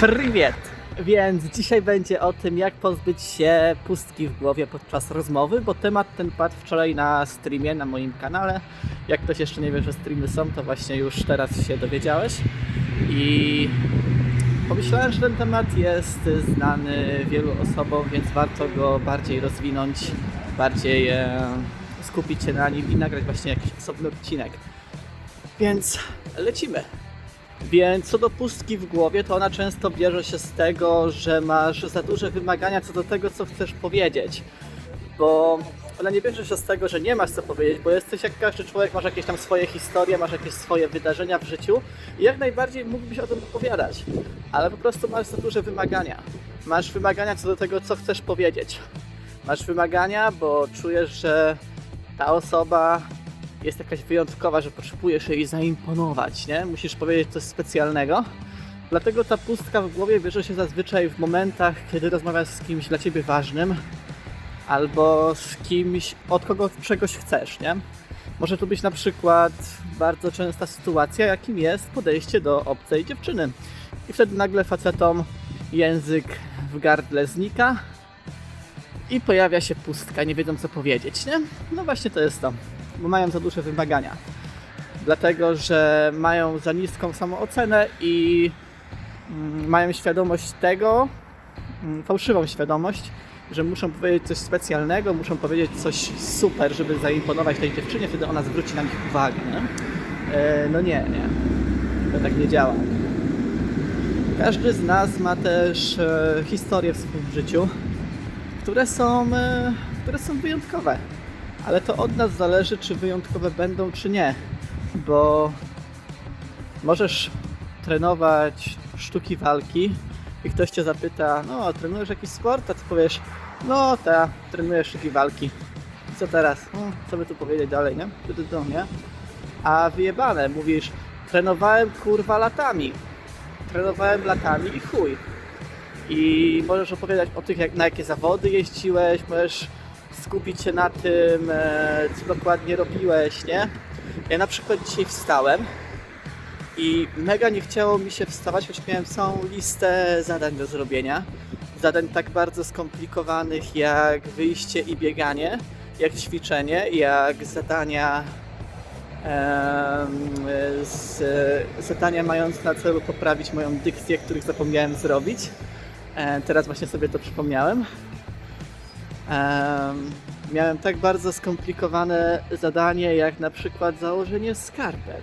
Prywiet! Więc dzisiaj będzie o tym, jak pozbyć się pustki w głowie podczas rozmowy, bo temat ten padł wczoraj na streamie na moim kanale. Jak ktoś jeszcze nie wie, że streamy są, to właśnie już teraz się dowiedziałeś. I pomyślałem, że ten temat jest znany wielu osobom, więc warto go bardziej rozwinąć, bardziej e, skupić się na nim i nagrać właśnie jakiś osobny odcinek. Więc lecimy! Więc co do pustki w głowie, to ona często bierze się z tego, że masz za duże wymagania co do tego, co chcesz powiedzieć. Bo ona nie bierze się z tego, że nie masz co powiedzieć, bo jesteś jak każdy człowiek, masz jakieś tam swoje historie, masz jakieś swoje wydarzenia w życiu i jak najbardziej mógłbyś o tym opowiadać. Ale po prostu masz za duże wymagania. Masz wymagania co do tego, co chcesz powiedzieć. Masz wymagania, bo czujesz, że ta osoba jest jakaś wyjątkowa, że potrzebujesz jej zaimponować, nie? Musisz powiedzieć coś specjalnego. Dlatego ta pustka w głowie bierze się zazwyczaj w momentach, kiedy rozmawiasz z kimś dla ciebie ważnym albo z kimś, od kogo czegoś chcesz, nie? Może tu być na przykład bardzo częsta sytuacja, jakim jest podejście do obcej dziewczyny. I wtedy nagle facetom język w gardle znika i pojawia się pustka, nie wiedzą co powiedzieć, nie? No właśnie to jest to bo mają za duże wymagania. Dlatego, że mają za niską samoocenę i mm, mają świadomość tego, mm, fałszywą świadomość, że muszą powiedzieć coś specjalnego, muszą powiedzieć coś super, żeby zaimponować tej dziewczynie, wtedy ona zwróci na nich uwagę. Nie? E, no nie, nie. To tak nie działa. Każdy z nas ma też e, historie w swoim życiu, które są, e, które są wyjątkowe ale to od nas zależy, czy wyjątkowe będą, czy nie. Bo możesz trenować sztuki walki i ktoś cię zapyta, no trenujesz jakiś sport? A ty powiesz, no ta, trenuję sztuki walki. Co teraz? No, co by tu powiedzieć dalej, nie? Tu, tu, tu, nie? A wyjebane, mówisz, trenowałem kurwa latami. Trenowałem latami i chuj. I możesz opowiadać o tych, jak, na jakie zawody jeździłeś, możesz skupić się na tym, e, co dokładnie robiłeś, nie? Ja na przykład dzisiaj wstałem i mega nie chciało mi się wstawać, choć miałem całą listę zadań do zrobienia. Zadań tak bardzo skomplikowanych jak wyjście i bieganie, jak ćwiczenie, jak zadania z, zadania mające na celu poprawić moją dykcję, których zapomniałem zrobić. E, teraz właśnie sobie to przypomniałem. Em, miałem tak bardzo skomplikowane zadanie, jak na przykład założenie skarpet.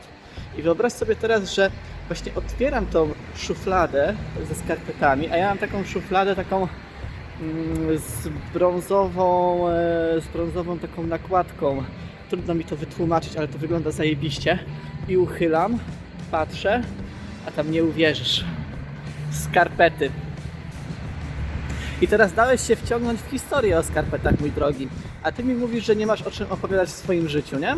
I wyobraź sobie teraz, że właśnie otwieram tą szufladę ze skarpetami, a ja mam taką szufladę taką mm, z brązową, e, z brązową taką nakładką. Trudno mi to wytłumaczyć, ale to wygląda zajebiście. I uchylam, patrzę, a tam nie uwierzysz. Skarpety. I teraz dałeś się wciągnąć w historię o skarpetach, mój drogi. A ty mi mówisz, że nie masz o czym opowiadać w swoim życiu, nie?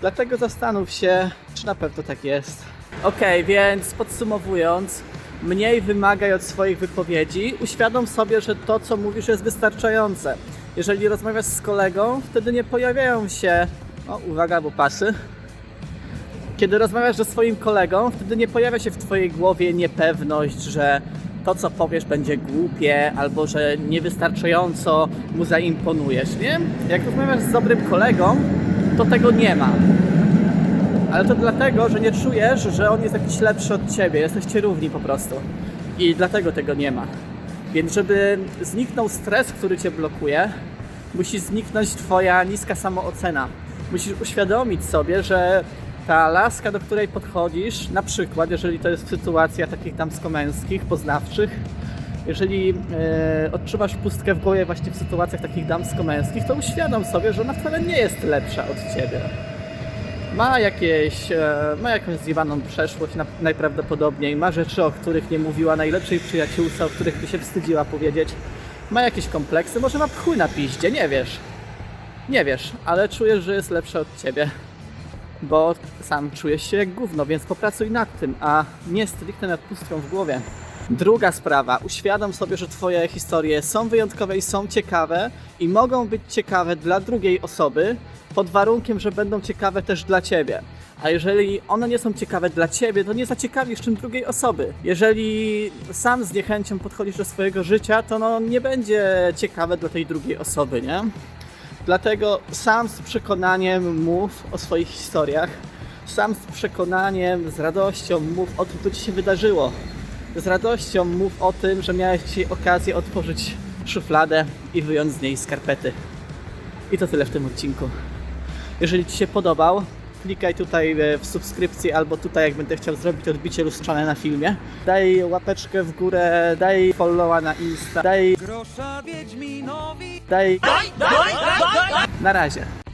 Dlatego zastanów się, czy na pewno tak jest. Okej, więc podsumowując, mniej wymagaj od swoich wypowiedzi. Uświadom sobie, że to, co mówisz, jest wystarczające. Jeżeli rozmawiasz z kolegą, wtedy nie pojawiają się. O, uwaga, bo pasy. Kiedy rozmawiasz ze swoim kolegą, wtedy nie pojawia się w Twojej głowie niepewność, że to, co powiesz, będzie głupie, albo że niewystarczająco mu zaimponujesz, nie? Jak rozmawiasz z dobrym kolegą, to tego nie ma. Ale to dlatego, że nie czujesz, że on jest jakiś lepszy od ciebie. Jesteście równi po prostu. I dlatego tego nie ma. Więc żeby zniknął stres, który cię blokuje, musi zniknąć twoja niska samoocena. Musisz uświadomić sobie, że ta laska, do której podchodzisz, na przykład, jeżeli to jest sytuacja takich damsko-męskich, poznawczych, jeżeli e, odczuwasz pustkę w głowie właśnie w sytuacjach takich damsko-męskich, to uświadom sobie, że ona wcale nie jest lepsza od ciebie. Ma jakieś, e, ma jakąś zjebaną przeszłość na, najprawdopodobniej, ma rzeczy, o których nie mówiła najlepszej przyjaciółce, o których by się wstydziła powiedzieć. Ma jakieś kompleksy, może ma pchły na piździe, nie wiesz. Nie wiesz, ale czujesz, że jest lepsza od ciebie bo sam czujesz się jak gówno, więc popracuj nad tym, a nie stricte nad pustką w głowie. Druga sprawa, uświadom sobie, że Twoje historie są wyjątkowe i są ciekawe i mogą być ciekawe dla drugiej osoby, pod warunkiem, że będą ciekawe też dla Ciebie. A jeżeli one nie są ciekawe dla ciebie, to nie zaciekawisz czym drugiej osoby. Jeżeli sam z niechęcią podchodzisz do swojego życia, to no nie będzie ciekawe dla tej drugiej osoby, nie? Dlatego sam z przekonaniem mów o swoich historiach, sam z przekonaniem, z radością mów o tym, co ci się wydarzyło. Z radością mów o tym, że miałeś dzisiaj okazję otworzyć szufladę i wyjąć z niej skarpety. I to tyle w tym odcinku. Jeżeli Ci się podobał, klikaj tutaj e, w subskrypcję albo tutaj, jak będę chciał zrobić odbicie lustrzane na filmie. Daj łapeczkę w górę, daj followa na Insta, daj, Grosza Wiedźminowi daj... Na razie.